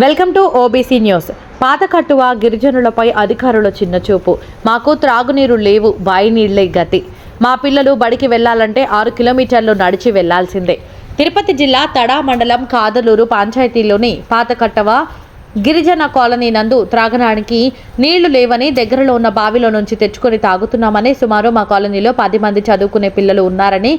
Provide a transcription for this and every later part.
Welcome to OBC news పాతకట్టువ గిరిజనులపై అధికారుల చిన్నచూపు మాకు త్రాగునీరు లేవు బాయి నీళ్ళే గతి. మా పిల్లలు బడికి వెళ్ళాలంటే ఆరు కిలోమీటర్లు నడిచి వెళ్ళాల్సిందే తిరుపతి జిల్లా తడా మండలం కాదలూరు పంచాయతీలోని పాతకట్టవ గిరిజన కాలనీ నందు త్రాగడానికి నీళ్ళు లేవని దగ్గరలో ఉన్న బావిలో నుంచి తెచ్చుకొని తాగుతున్నామని సుమారు మా కాలనీలో పది మంది చదువుకునే పిల్లలు ఉన్నారని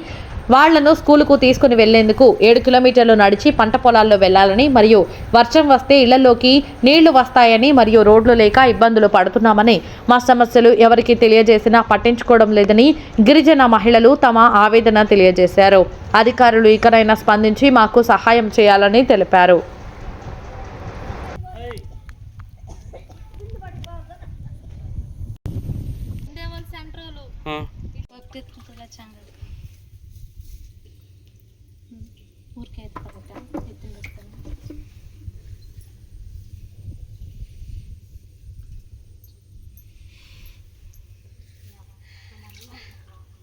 వాళ్ళను స్కూలుకు తీసుకుని వెళ్ళేందుకు ఏడు కిలోమీటర్లు నడిచి పంట పొలాల్లో వెళ్ళాలని మరియు వర్షం వస్తే ఇళ్ళలోకి నీళ్ళు వస్తాయని మరియు రోడ్లు లేక ఇబ్బందులు పడుతున్నామని మా సమస్యలు ఎవరికి తెలియజేసినా పట్టించుకోవడం లేదని గిరిజన మహిళలు తమ ఆవేదన తెలియజేశారు. అధికారులు ఇకనైనా స్పందించి మాకు సహాయం చేయాలని తెలిపారు. ఊరికే ఎత్తుకోక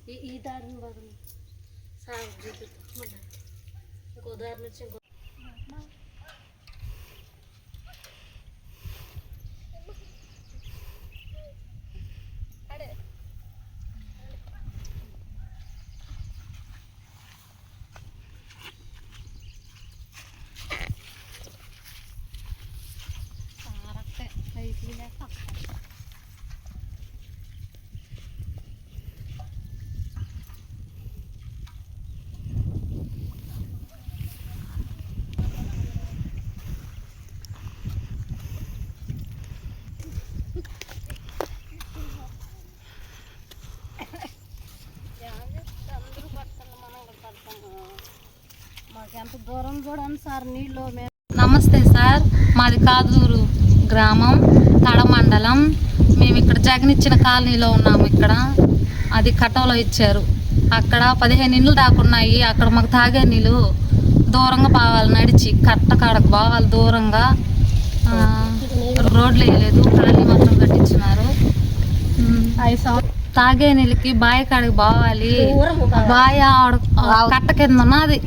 ఈ ఈ దారిని బాగుంది సాగు చూపిస్తాం ఇంకో దారి నుంచి ఇంకో దూరం చూడండి సార్ నీళ్ళు నమస్తే సార్ మాది కాదూరు గ్రామం తడ మండలం మేము ఇక్కడ జగనిచ్చిన కాలనీలో ఉన్నాము ఇక్కడ. అది కట్టవలో ఇచ్చారు. అక్కడ పదిహేను ఇండ్లు దాకున్నాయి అక్కడ మాకు తాగే నీళ్ళు దూరంగా పోవాలి నడిచి కట్ట కాడకు పోవాలి దూరంగా రోడ్లు వేయలేదు. కాలనీ మొత్తం కట్టించినారు. ఉమ్, తాగే నీళ్ళకి బావి కాడికి పోవాలి బావి ఆడ కట్ట కింద ఉన్నది.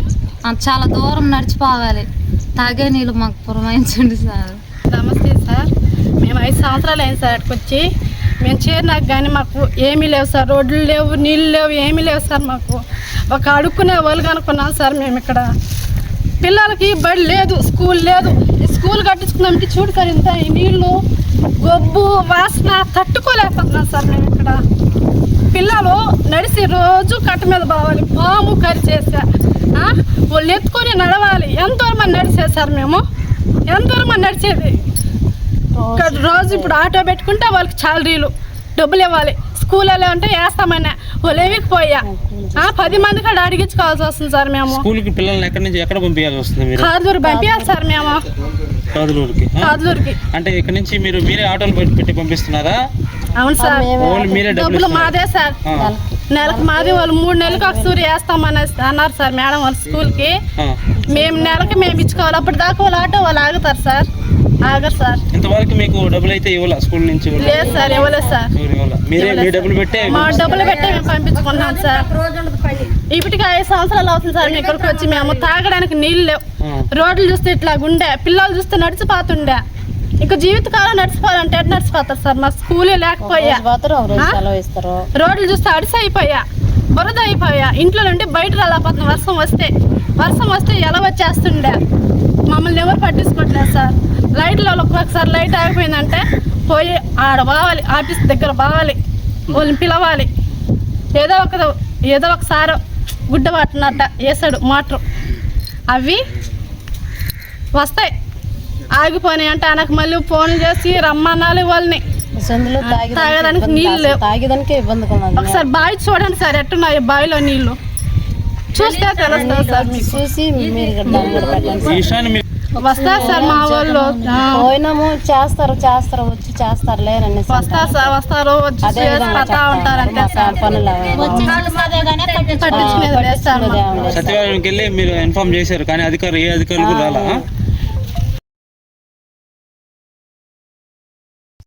చాలా దూరం నడిచిపోవాలి తాగే నీళ్ళు మాకు పురమాయించండి సార్. నమస్తే సార్. మేము ఐదు సంవత్సరాలు అయింది సార్ అక్కడికి వచ్చి. మేము చేరినాక కానీ మాకు ఏమీ లేవు సార్. రోడ్లు లేవు నీళ్ళు లేవు ఏమీ లేవు సార్ మాకు. ఒక అడుక్కునే వాళ్ళు కనుక్కున్నాం సార్ మేము ఇక్కడ. పిల్లలకి బడి లేదు స్కూల్ లేదు. స్కూల్ కట్టించుకున్నామంటే చూడు సార్ ఇంత ఈ నీళ్ళు గొబ్బు వాసన తట్టుకోలేకపోతున్నాం సార్ మేము ఇక్కడ. పిల్లలు నడిసి రోజు కట్ట మీద పోవాలి. పాము కరిచేసా వాళ్ళు ఎత్తుకొని నడవాలి. ఎంతో మంది నడిచేసారు మేము? ఎంతో మంది నడిచేది రోజు. ఇప్పుడు ఆటో పెట్టుకుంటే వాళ్ళకి చాలరీలు డబ్బులు ఇవ్వాలి. స్కూల్లో ఉంటే వేస్తామన్నా వాళ్ళు ఏవికపోయా ఆ, పది మంది కూడా అడిగించుకోవాల్సి వస్తుంది సార్ మేము. స్కూల్కి పిల్లల్ని ఎక్కడి నుంచి ఎక్కడ పంపించాల్సి వస్తుంది మీరు? కాదూరు పంపించాలి సార్ మేము. కాదులూరుకి ఆ? కాదూరుకి అంటే ఇక్కడ నుంచి మీరు మీరే ఆటోలు పెట్టి పెట్టి పంపిస్తున్నారా? అవును సార్. మీరే డబ్బులు? మాదే సార్. నెలకు మాది వాళ్ళు మూడు నెలలకు ఒక సూర్య వేస్తామని అన్నారు సార్ మేడం వాళ్ళ స్కూల్కి. మేము నెలకి మేము ఇచ్చుకోవాలి. అప్పుడు దాకా వాళ్ళు ఆటో వాళ్ళు ఆగుతారు సార్. ఆగరు సార్. ఇంతవరకు మీకు డబ్బులు అయితే ఇవ్వాల? స్కూల్ నుంచి? లేదు సార్ ఇవ్వలేదు సార్? మీరే మీ డబ్బులు పెట్టే మా డబ్బులు పెట్టే మేము పంపించుకుంటున్నాం సార్. ఇప్పటికి ఐదు సంవత్సరాలు అవుతుంది సార్ మీ ఇక్కడికి వచ్చి మేము. తాగడానికి నీళ్ళు లేవు. రోడ్లు చూస్తే ఇట్లా గుండె. పిల్లలు చూస్తే నడిచిపోతుండే. ఇక జీవితకాలం నడిచిపోవాలంటే ఎట్లా నడిచిపోతారు సార్? మా స్కూలే లేకపోయా? రోడ్లు చూస్తే అడిసి అయిపోయా బురద అయిపోయా. ఇంట్లో నుండి బయట రాలేకపోతున్నా వర్షం వస్తే. వర్షం వస్తే ఎలా వచ్చేస్తుండే? మమ్మల్ని ఎవరు పట్టించుకోవట్లేదు సార్. లైట్లో ఒక్కొక్కసారి లైట్ ఆగిపోయిందంటే పోయి ఆడ పోవాలి ఆఫీస్ దగ్గర పోవాలి వాళ్ళని పిలవాలి. ఏదో ఒక ఏదో ఒకసారి గుడ్డ పట్టినట్ట వేసాడు మోటార్ అవి వస్తాయి. ఆగిపోయినాయి అంటే ఆయనకు మళ్ళీ ఫోన్ చేసి రమ్మనాలి వాళ్ళని. తాగడానికి నీళ్ళు లేవు. తాగేదానికి ఉన్నది ఒకసారి బావి చూడండి సార్ ఎట్టున్నాయి బావిలో నీళ్ళు చూస్తే తెలుస్తుంది సార్ చూసి వస్తారు సార్ మా వాళ్ళు? పోయినాము చేస్తారు చేస్తారు వచ్చి చేస్తారు లేరని వస్తారు సార్ వస్తారు వచ్చి అదే చేసి విధంగా పతా ఉంటారు అంతే చెప్తారు సార్ పనులు. పట్టించుకునేది వెళ్ళి మీరు ఇన్ఫార్మ్ చేశారు కానీ అధికారులు ఏ అధికారులు కూడా రాలా?